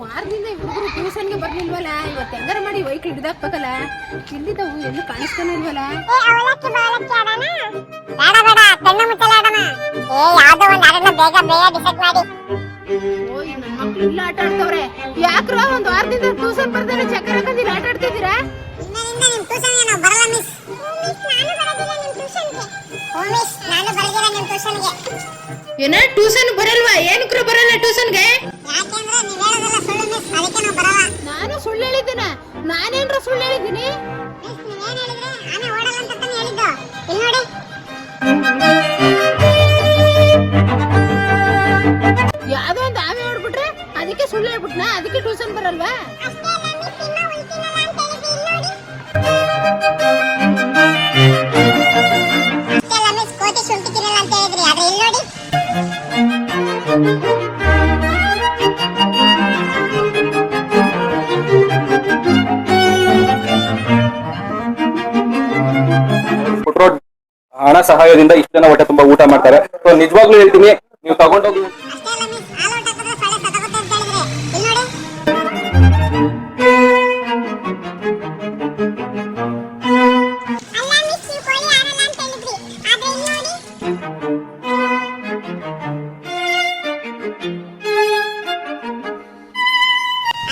ವಾರದಿಂದ ಹುಡುಗರು ಟ್ಯೂಷನ್ಗೆ ಬರ್ಲಿಲ್ವಲ್ಲ? ಇವತ್ತು ಹೆಂಗಾರ ಮಾಡಿ ವೈಕ್ ಹಿಡಿದಾಕ್ಬೇಕಲ್ಲ? ಇಲ್ಲಿದ್ದವು ಎಲ್ಲೂ ಕಾಣಿಸ್ತಾನೆ ಇಲ್ವಲ್ಲ? ಇಲ್ಲ ಆಟ ಆಡ್ತವ್ರೆ. ಯಾಕ್ರೋ ಒಂದ್ ವಾರದಿಂದ ಟ್ಯೂಷನ್ ಚಕ್ಕರ ಹಾಕಂದಿಲ್ಲ ಆಟ ಆಡ್ತಿದ್ದೀರಾ? ಏನ ಟ್ಯೂಷನ್ ಬರಲ್ವಾ? ಏನಕ್ರು ಬರಲ್ಲ ಟ್ಯೂಷನ್ಗೆ? ಯಾವ್ದೋ ಒಂದು ಆವೆ ಹೊಡ್ಬಿಟ್ರೆ ಅದಕ್ಕೆ ಸುಳ್ಳು ಹೇಳ್ಬಿಟ್ನ ಅದಕ್ಕೆ ಟ್ಯೂಷನ್ ಬರಲ್ವಾ ಹಣ ಸಹಾಯದಿಂದ ಇಷ್ಟು ಜನ ಹೊಟ್ಟೆ ತುಂಬಾ ಊಟ ಮಾಡ್ತಾರೆ. ಸೊ ನಿಜವಾಗ್ಲೂ ಹೇಳ್ತೀನಿ, ನೀವು ತಗೊಂಡೋಗಿ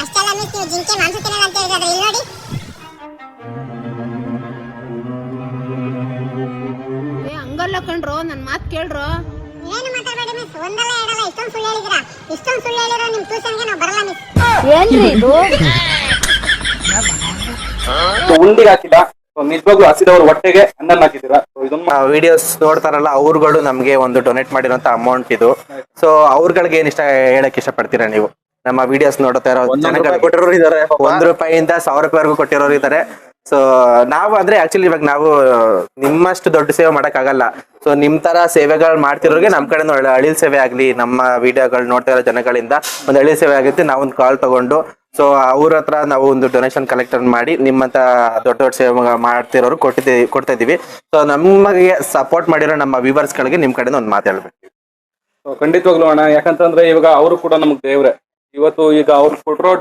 ಅಷ್ಟೆಲ್ಲ ಮಿಸ್ ನೀವು ಜಿಂಕೆ ಮಾಂಸ ತಿನ್ನಲ್ಲ ಅಂತ ಹೇಳಿದ್ರೆ ನೋಡಿ. ಕಣ್ರೋ ನನ್ನ ಮಾತು ಕೇಳ್ರೋ. ಏನು ಮಾತಾಡಬೇಡಿ ಮಿಸ್ ಒಂದಲ್ಲ ಎರಡಲ್ಲ ಇಷ್ಟೊಂದು ಸುಳ್ಳು ಹೇಳಿದಿರಾ ಇಷ್ಟೊಂದು ಸುಳ್ಳು ಹೇಳಿರೋ ನಿಮ್ ಟ್ಯೂಷನ್ಗೆ ನಾವು ಬರಲ್ಲ ಮಿಸ್ ಏನ್ರಿ ಇದು? ಸೊ ಉಂಡಿಗೆ ಹಾಕಿಲ್ಲ ಸೊ ನಿಜವಾಗ್ಲೂ ಹಸಿದವ್ರ ಹೊಟ್ಟೆಗೆ ಅನ್ನ ಹಾಕಿದ್ದೀರಾ? ಸೊ ವಿಡಿಯೋಸ್ ನೋಡ್ತಾರಲ್ಲ ಅವ್ರುಗಳು ನಮ್ಗೆ ಒಂದು ಡೊನೇಟ್ ಮಾಡಿರೋಂತ ಅಮೌಂಟ್ ಇದು. ಸೊ ಅವ್ರಗಳಿಗೆ ಏನ್ ಇಷ್ಟ ಹೇಳಕ್ ಇಷ್ಟಪಡ್ತೀರಾ ನೀವು? ನಮ್ಮ ವಿಡಿಯೋಸ್ ನೋಡ್ತಾ ಇರೋ ಜನಗಳು ಕೊಟ್ಟಿರೋರು ಇದಾರೆ. ಒಂದ್ ರೂಪಾಯಿಂದ ಸಾವಿರ ರೂಪಾಯಿವರೆಗೂ ಕೊಟ್ಟಿರೋರು ಇದ್ದಾರೆ ಸೊ ನಾವು ಅಂದ್ರೆ ಆಕ್ಚುಲಿ ಇವಾಗ ನಾವು, ನಿಮ್ಮಷ್ಟು ದೊಡ್ಡ ಸೇವೆ ಮಾಡಕ್ ಆಗಲ್ಲ ಸೊ ನಿಮ್ ತರ ಸೇವೆಗಳು ಮಾಡ್ತಿರೋರಿಗೆ ನಮ್ ಕಡೆ ಅಳಿಲ್ ಸೇವೆ ಆಗ್ಲಿ, ನಮ್ಮ ವಿಡಿಯೋಗಳು ನೋಡ್ತಾ ಇರೋ ಜನಗಳಿಂದ ಒಂದು ಅಳಿಲ್ ಸೇವೆ ಆಗುತ್ತೆ ಒಂದು ಕಾಲ್ ತಗೊಂಡು. ಸೊ ಅವ್ರ ಹತ್ರ ನಾವು ಒಂದು ಡೊನೇಷನ್ ಕಲೆಕ್ಟ್ ಮಾಡಿ, ನಿಮ್ಮಂತ ದೊಡ್ಡ ದೊಡ್ಡ ಸೇವೆ ಮಾಡ್ತಿರೋರು ಕೊಟ್ಟಿದ್ದೀವಿ ಕೊಡ್ತಾ ಇದೀವಿ. ಸೊ ನಮಗೆ ಸಪೋರ್ಟ್ ಮಾಡಿರೋ ನಮ್ಮ ವ್ಯೂವರ್ಸ್ ಗಳಿಗೆ ನಿಮ್ ಕಡೆ ಒಂದು ಹೇಳ್ಬೇಕು. ಖಂಡಿತವಾಗ್ಲೂ ಅಣ್ಣ, ಯಾಕಂತಂದ್ರೆ ಇವಾಗ ಅವರು ಕೂಡ ನಮ್ಗೆ ದೇವ್ರೆ. ಇವತ್ತು ಈಗ ಅವ್ರು ಕೊಟ್ಟಿರೋ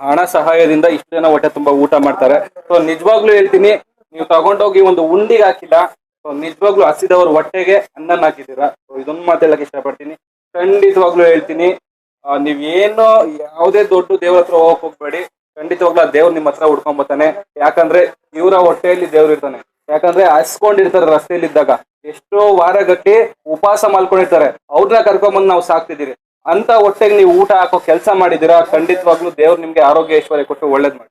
ಹಣ ಸಹಾಯದಿಂದ ಇಷ್ಟು ಜನ ಹೊಟ್ಟೆ ತುಂಬಾ ಊಟ ಮಾಡ್ತಾರೆ. ಸೊ ನಿಜವಾಗ್ಲೂ ಹೇಳ್ತೀನಿ, ನೀವು ತಗೊಂಡೋಗಿ ಒಂದು ಉಂಡಿಗೆ ಹಾಕಿಲ್ಲ. ಸೊ ನಿಜವಾಗ್ಲೂ ಹಸಿದವ್ರ ಹೊಟ್ಟೆಗೆ ಅನ್ನ ಹಾಕಿದ್ದೀರಾ? ಸೊ ಇದೊಂದು ಇಷ್ಟ ಇಷ್ಟಪಡ್ತೀನಿ. ಖಂಡಿತವಾಗ್ಲೂ ಹೇಳ್ತೀನಿ ನೀವೇನು ಯಾವುದೇ ದೊಡ್ಡ ದೇವ್ರ ಹತ್ರ ಹೋಗಕ್ ಹೋಗ್ಬೇಡಿ. ಖಂಡಿತವಾಗ್ಲೂ ಆ ದೇವ್ರು ನಿಮ್ಮ ಹತ್ರ ಹುಡ್ಕೊಂಡ್ ಬರ್ತಾನೆ ಯಾಕಂದ್ರೆ ಇವರ ಹೊಟ್ಟೆಯಲ್ಲಿ ದೇವ್ರು ಇರ್ತಾನೆ. ಯಾಕಂದ್ರೆ ಹಸ್ಕೊಂಡಿರ್ತಾರೆ ರಸ್ತೆಯಲ್ಲಿ ಇದ್ದಾಗ ಎಷ್ಟೋ ವಾರಗಟ್ಟಿ ಉಪವಾಸ ಮಾಡ್ಕೊಂಡಿರ್ತಾರೆ. ಅವ್ರನ್ನ ಕರ್ಕೊಂಬಂದು ನಾವು ಸಾಕ್ತಿದ್ದೀರಿ. ಅಂತ ಹೊಟ್ಟೆಗೆ ನೀವು ಊಟ ಹಾಕೋ ಕೆಲಸ ಮಾಡಿದಿರ ಖಂಡಿತವಾಗ್ಲೂ ದೇವ್ರು ನಿಮ್ಗೆ ಆರೋಗ್ಯ ಐಶ್ವರ್ಯ ಕೊಟ್ಟು ಒಳ್ಳೇದ್ ಮಾಡಿ